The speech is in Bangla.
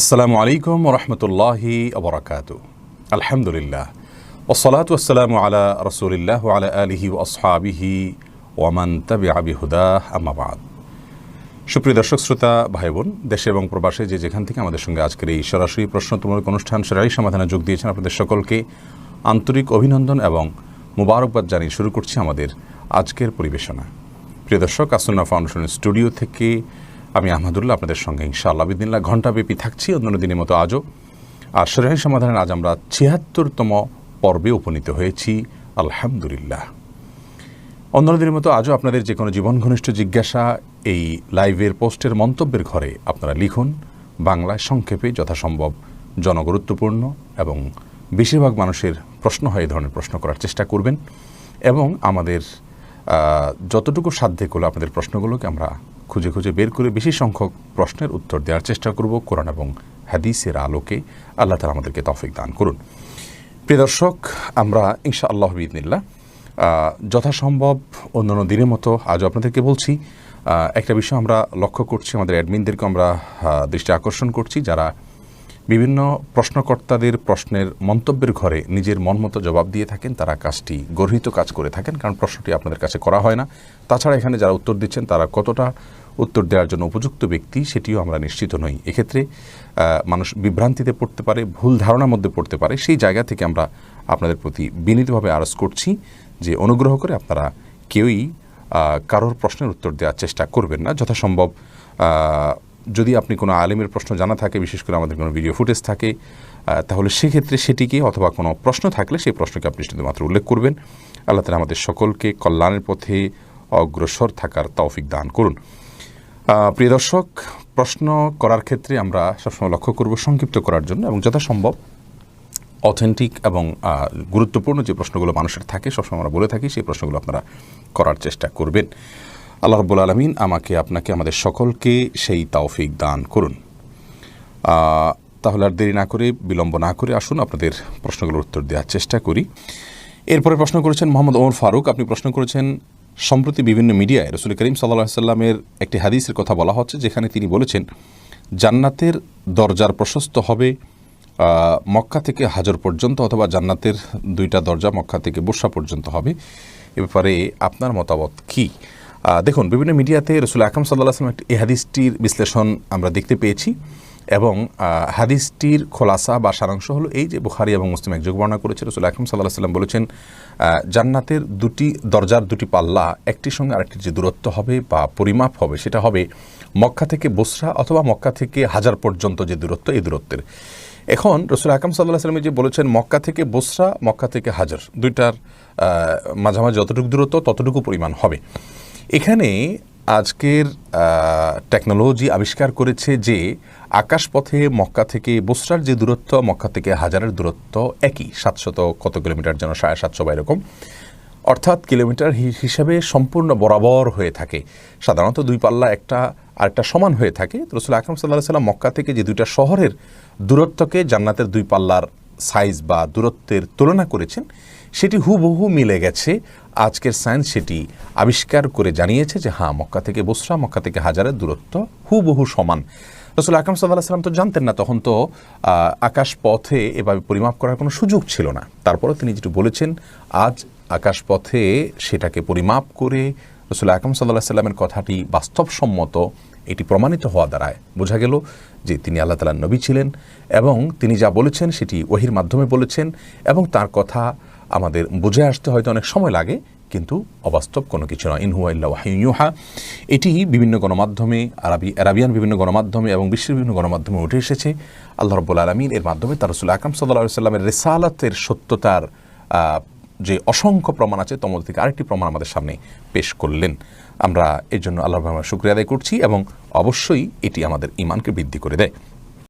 আসসালামু আলাইকুম রহমতুল্লাহি আবরাকাত আলহামদুলিল্লাহ। ওসলাত ওসালামু আলা রসুলিল্লাহ আলা আলিহি ওসহাবিহি ওয়ামান তাবি আবি হুদা আমাবাদ সুপ্রিয় দর্শক, শ্রোতা ভাই বোন দেশে এবং প্রবাসে যে যেখান থেকে আমাদের সঙ্গে আজকের এই সরাসরি প্রশ্নোত্তমূলক অনুষ্ঠান সেরাই সমাধানে যোগ দিয়েছেন আপনাদের সকলকে আন্তরিক অভিনন্দন এবং মুবারকবাদ জানিয়ে শুরু করছি আমাদের আজকের পরিবেশনা। প্রিয় দর্শক, আসন্না ফাউন্ডেশনের স্টুডিও থেকে আমি আহমদুল্লাহ আপনাদের সঙ্গে ইনশাআল্লাহ বিদিল্লা ঘণ্টাব্যাপী থাকছি। অন্যান্য দিনের মতো আজও আর সেরাই সমাধানের আজ আমরা ছিয়াত্তরতম পর্বে উপনীত হয়েছি। আলহামদুলিল্লাহ। অন্যান্য দিনের মতো আজও আপনাদের যে কোনো জীবন ঘনিষ্ঠ জিজ্ঞাসা এই লাইভের পোস্টের মন্তব্যের ঘরে আপনারা লিখুন। বাংলায় সংক্ষেপে যথাসম্ভব জনগুরুত্বপূর্ণ এবং বেশিরভাগ মানুষের প্রশ্ন হয় এই ধরনের প্রশ্ন করার চেষ্টা করবেন এবং আমাদের যতটুকু সাধ্যে করলে আপনাদের প্রশ্নগুলোকে আমরা খুঁজে খুঁজে বের করে বেশি সংখ্যক প্রশ্নের উত্তর দেওয়ার চেষ্টা করব কোরআন এবং হাদিসের আলোকে। আল্লাহ তালা আমাদেরকে তফিক দান করুন। প্রিয় দর্শক, আমরা ইনশা আল্লাহ বিদিনিল্লা যথাসম্ভব অন্যান্য দিনের মতো আজও আপনাদেরকে বলছি একটা বিষয় আমরা লক্ষ্য করছি, আমাদের অ্যাডমিনদেরকে আমরা দৃষ্টি আকর্ষণ করছি, যারা বিভিন্ন প্রশ্নকর্তাদের প্রশ্নের মন্তব্যের ঘরে নিজের মন মতো জবাব দিয়ে থাকেন, তারা কাজটি গর্হিত কাজ করে থাকেন, কারণ প্রশ্নটি আপনাদের কাছে করা হয় না। তাছাড়া এখানে যারা উত্তর দিচ্ছেন, তারা কতটা উত্তর দেওয়ার জন্য উপযুক্ত ব্যক্তি সেটিও আমরা নিশ্চিত নই। এক্ষেত্রে মানুষ বিভ্রান্তিতে পড়তে পারে, ভুল ধারণার মধ্যে পড়তে পারে। সেই জায়গা থেকে আমরা আপনাদের প্রতি বিনীতভাবে আরজ করছি যে অনুগ্রহ করে আপনারা কেউই কারোর প্রশ্নের উত্তর দেওয়ার চেষ্টা করবেন না। যথাসম্ভব যদি আপনি কোনো আলেমের প্রশ্ন জানা থাকে, বিশেষ করে আমাদের কোনো ভিডিও ফুটেজ থাকে তাহলে সেক্ষেত্রে সেটিকে অথবা কোনো প্রশ্ন থাকলে সেই প্রশ্নকে আপনি শুধুমাত্র উল্লেখ করবেন। আল্লাহ তালা আমাদের সকলকে কল্যাণের পথে অগ্রসর থাকার তৌফিক দান করুন। প্রিয় দর্শক, প্রশ্ন করার ক্ষেত্রে আমরা সবসময় লক্ষ্য করব সংক্ষিপ্ত করার জন্য এবং যথাসম্ভব অথেন্টিক এবং গুরুত্বপূর্ণ যে প্রশ্নগুলো মানুষের থাকে, সবসময় আমরা বলে থাকি, সেই প্রশ্নগুলো আপনারা করার চেষ্টা করবেন। আল্লাহ রব্বুল আলমিন আমাকে, আপনাকে, আমাদের সকলকে সেই তাওফিক দান করুন। তাহলে আর দেরি না করে, বিলম্ব না করে আসুন, আপনাদের প্রশ্নগুলোর উত্তর দেওয়ার চেষ্টা করি। এরপরে প্রশ্ন করেছেন মোহাম্মদ ওমর ফারুক। আপনি প্রশ্ন করেছেন, সম্প্রতি বিভিন্ন মিডিয়ায় রসুল করিম সাল্লাহ সাল্লামের একটি হাদিসের কথা বলা হচ্ছে, যেখানে তিনি বলেছেন, জান্নাতের দরজার প্রশস্ত হবে মক্কা থেকে হাজর পর্যন্ত অথবা জান্নাতের দুইটা দরজা মক্কা থেকে বর্ষা পর্যন্ত হবে। এ ব্যাপারে আপনার মতামত কী? দেখুন, বিভিন্ন মিডিয়াতে রসুল আকরম সাল্লাহ আসলাম একটি হাদিসটির বিশ্লেষণ আমরা দেখতে পেয়েছি এবং হাদিসটির খোলাসা বা সারাংশ হলো এই যে বুখারি এবং মুসলিম একযোগ বর্ণনা করেছে। রসুল আকরম সাল্লাহ সাল্লাম বলেছেন জান্নাতের দুটি দরজার দুটি পাল্লা একটির সঙ্গে আরেকটির যে দূরত্ব হবে বা পরিমাপ হবে, সেটা হবে মক্কা থেকে বসরা অথবা মক্কা থেকে হাজার পর্যন্ত যে দূরত্ব, এই দূরত্বের। এখন রসুল আকাম সাল্লাহ সাল্লামে যে বলেছেন, মক্কা থেকে বসরা, মক্কা থেকে হাজার, দুইটার মাঝামাঝি যতটুকু দূরত্ব ততটুকু পরিমাণ হবে। এখানে আজকের টেকনোলজি আবিষ্কার করেছে যে আকাশপথে মক্কা থেকে বসরার যে দূরত্ব, মক্কা থেকে হাজারের দূরত্ব একই, সাতশত কত কিলোমিটার যেন সাড়ে সাতশো বা এরকম। অর্থাৎ কিলোমিটার হিসাবে সম্পূর্ণ বরাবর হয়ে থাকে। সাধারণত দুই পাল্লা একটা আরেকটা সমান হয়ে থাকে। রসুল আকরম সাল্লাহ সাল্লাম মক্কা থেকে যে দুইটা শহরের দূরত্বকে জান্নাতের দুই পাল্লার সাইজ বা দূরত্বের তুলনা করেছেন সেটি হুবহু মিলে গেছে। আজকের সায়েন্স সেটি আবিষ্কার করে জানিয়েছে যে হ্যাঁ মক্কা থেকে বসরা, মক্কা থেকে হাজারের দূরত্ব হুবহু সমান। রসুল আকরম সাল্লাহ সাল্লাম তো জানতেন না, তখন তো আকাশ পথে এভাবে পরিমাপ করার কোনো সুযোগ ছিল না। তারপরে তিনি যেটি বলেছেন, আজ আকাশপথে সেটাকে পরিমাপ করে রসুল আকরম সাল্লাহ সাল্লামের কথাটি বাস্তবসম্মত এটি প্রমাণিত হওয়া দ্বারায় বোঝা গেল যে তিনি আল্লাহ তালার নবী ছিলেন এবং তিনি যা বলেছেন সেটি ওহির মাধ্যমে বলেছেন এবং তার কথা আমাদের বুঝে আসতে হয়তো অনেক সময় লাগে, কিন্তু অবাস্তব কোনো কিছু নয়। ইনহুয়া ইল্লা ওয়াহিউহা এটি বিভিন্ন গণমাধ্যমে, আরবি, আরাবিয়ান বিভিন্ন গণমাধ্যমে এবং বিশ্বের বিভিন্ন গণমাধ্যমে উঠে এসেছে। আল্লাহ রব্বুল আলমিন এর মাধ্যমে তার রসুল আকরম সাল্লাহ সাল্লামের রেসালাতের সত্যতার যে অসংখ্য প্রমাণ আছে তোমার থেকে আরেকটি প্রমাণ আমাদের সামনে পেশ করলেন। আমরা এর জন্য আল্লাহ রহমান শুক্রিয়া আদায় করছি এবং অবশ্যই এটি আমাদের ইমানকে বৃদ্ধি করে দেয়।